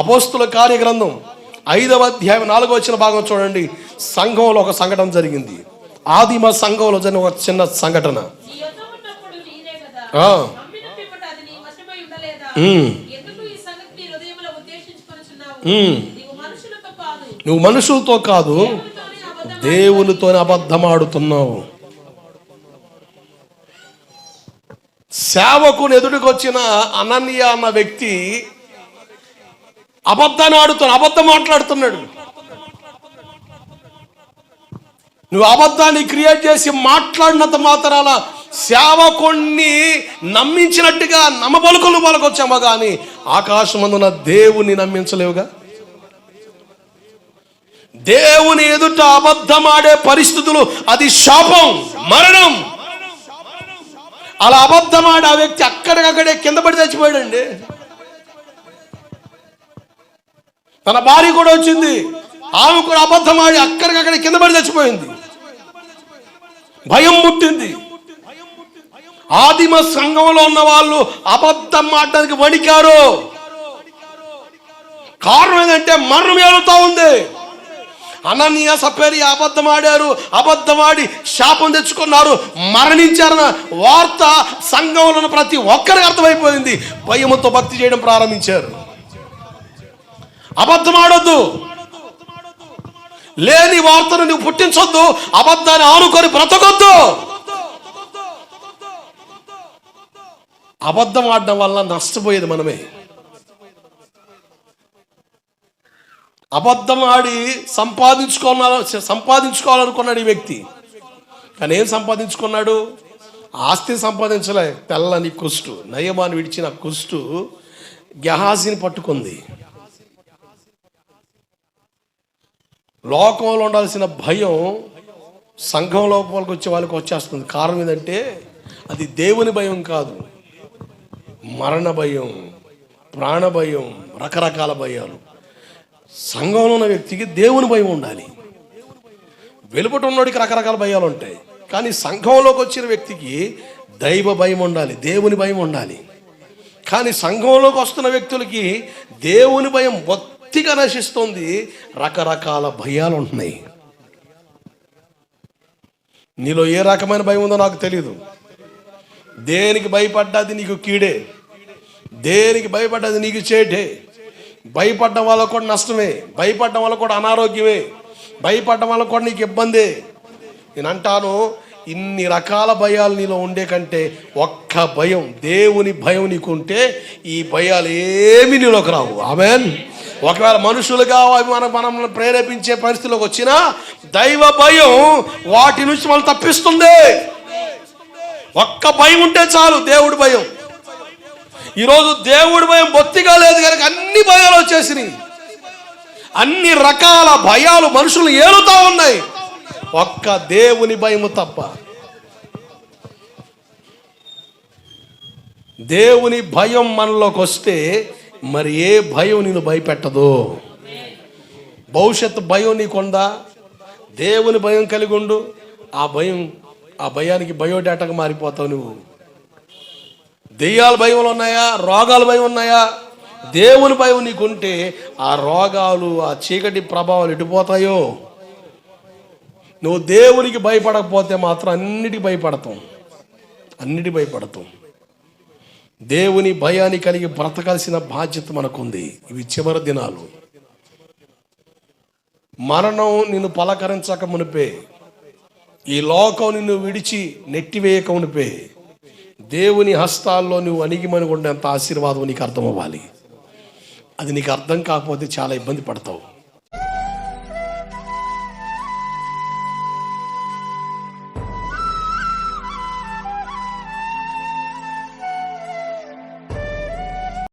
అపోస్తుల కార్యగ్రంథం ఐదవ అధ్యాయం నాలుగో వచ్చిన భాగం చూడండి. సంఘంలో ఒక సంఘటన జరిగింది. ఆదిమ సంఘంలో జరిగిన ఒక చిన్న సంఘటన. నువ్వు మనుషులతో కాదు దేవునితోనే అబద్ధమాడుతున్నావు. సేవకుని ఎదుటికి వచ్చిన అనన్య అన్న వ్యక్తి అబద్ధాన్ని ఆడుతున్నాడు అబద్ధం మాట్లాడుతున్నాడు. నువ్వు అబద్ధాన్ని క్రియేట్ చేసి మాట్లాడినంత మాత్రాన సేవకుణ్ణి నమ్మించినట్టుగా నమ్మబలుకులు పలకొచ్చామో కానీ ఆకాశమందున దేవుని నమ్మించలేవుగా? దేవుని ఎదుట అబద్ధమాడే పరిస్థితులు అది శాపం మరణం. అలా అబద్ధమాడే ఆ వ్యక్తి అక్కడికక్కడే కింద పడి చచ్చిపోయాడండి. తన భార్య కూడా వచ్చింది. ఆమె కూడా అబద్ధం ఆడి అక్కడికక్కడ కింద పడి చచ్చిపోయింది. భయం పుట్టింది. ఆదిమ సంఘంలో ఉన్న వాళ్ళు అబద్ధం ఆడడానికి వణికారు. కారణం ఏంటంటే మరణం ఏలుతా ఉంది. అననీయ సపేరి అబద్ధం ఆడారు. అబద్ధమాడి శాపం తెచ్చుకున్నారు. మరణించారన్న వార్త సంఘంలో ఉన్న ప్రతి ఒక్కరికి అర్థమైపోయింది. భయముతో భక్తి చేయడం ప్రారంభించారు. అబద్ధం ఆడొద్దు లేని వార్తను నువ్వు పుట్టించొద్దు. అబద్ధాన్ని ఆనుకొని బ్రతకొద్దు. అబద్ధం ఆడడం వల్ల నష్టపోయేది మనమే. అబద్ధం ఆడి సంపాదించుకోవాల సంపాదించుకోవాలనుకున్నాడు ఈ వ్యక్తి. కానీ ఏం సంపాదించుకున్నాడు? ఆస్తి సంపాదించలే. తెల్లని కుష్టు. నయమాన్ని విడిచిన కుష్టు గెహాజీని పట్టుకుంది. లోకంలో ఉండాల్సిన భయం సంఘం లోపలికి వచ్చే వాళ్ళకి వచ్చేస్తుంది. కారణం ఏంటంటే అది దేవుని భయం కాదు. మరణ భయం ప్రాణ భయం రకరకాల భయాలు. సంఘంలో ఉన్న వ్యక్తికి దేవుని భయం ఉండాలి. వెలుపట ఉన్నోడికి రకరకాల భయాలు ఉంటాయి. కానీ సంఘంలోకి వచ్చిన వ్యక్తికి దైవ భయం ఉండాలి దేవుని భయం ఉండాలి. కానీ సంఘంలోకి వస్తున్న వ్యక్తులకి దేవుని భయం పూర్తిగా నశిస్తుంది. రకరకాల భయాలు ఉంటున్నాయి నీలో ఏ రకమైన భయం ఉందో నాకు తెలియదు దేనికి భయపడ్డది నీకు కీడే. దేనికి భయపడ్డది నీకు చేటే. భయపడడం వల్ల కూడా నష్టమే. భయపడడం వల్ల కూడా అనారోగ్యమే. భయపడడం వల్ల కూడా నీకు ఇబ్బందే. నేను అంటాను ఇన్ని రకాల భయాలు నీలో ఉండే కంటే ఒక్క భయం దేవుని భయం నీకుంటే ఈ భయాలు ఏమి నీలోకి రావు. ఆమెన్. ఒకవేళ మనుషులుగా అవి మన మనల్ని ప్రేరేపించే పరిస్థితిలోకి వచ్చినా దైవ భయం వాటి నుంచి మనం తప్పిస్తుంది. ఒక్క భయం ఉంటే చాలు దేవుడి భయం. ఈరోజు దేవుడి భయం బొత్తిగా లేదు కనుక అన్ని భయాలు వచ్చేసినాయి. అన్ని రకాల భయాలు మనుషులు ఏలుతా ఉన్నాయి. ఒక్క దేవుని భయము తప్ప. దేవుని భయం మనలోకి వస్తే మరి ఏ భయం నేను భయపెట్టదు? భవిష్యత్తు భయం నీకుందా? దేవుని భయం కలిగి ఉండు ఆ భయం ఆ భయానికి బయోడేటాగా మారిపోతావు నువ్వు. దెయ్యాల భయములు ఉన్నాయా? రోగాల భయం ఉన్నాయా? దేవుని భయం నీకుంటే ఆ రోగాలు ఆ చీకటి ప్రభావాలు ఎటుపోతాయో? నువ్వు దేవునికి భయపడకపోతే మాత్రం అన్నిటికీ భయపడతాం. అన్నిటి భయపడతాం. దేవుని భయాన్ని కలిగి బ్రతకాల్సిన బాధ్యత మనకుంది. ఇవి చివరి దినాలు. మరణం నిన్ను పలకరించక మునిపే. ఈ లోకం నిన్ను విడిచి నెట్టివేయక మునిపే. దేవుని హస్తాల్లో నువ్వు అణిగిమని ఉండేంత ఆశీర్వాదం నీకు అర్థం అవ్వాలి అది నీకు అర్థం కాకపోతే చాలా ఇబ్బంది పడతావు.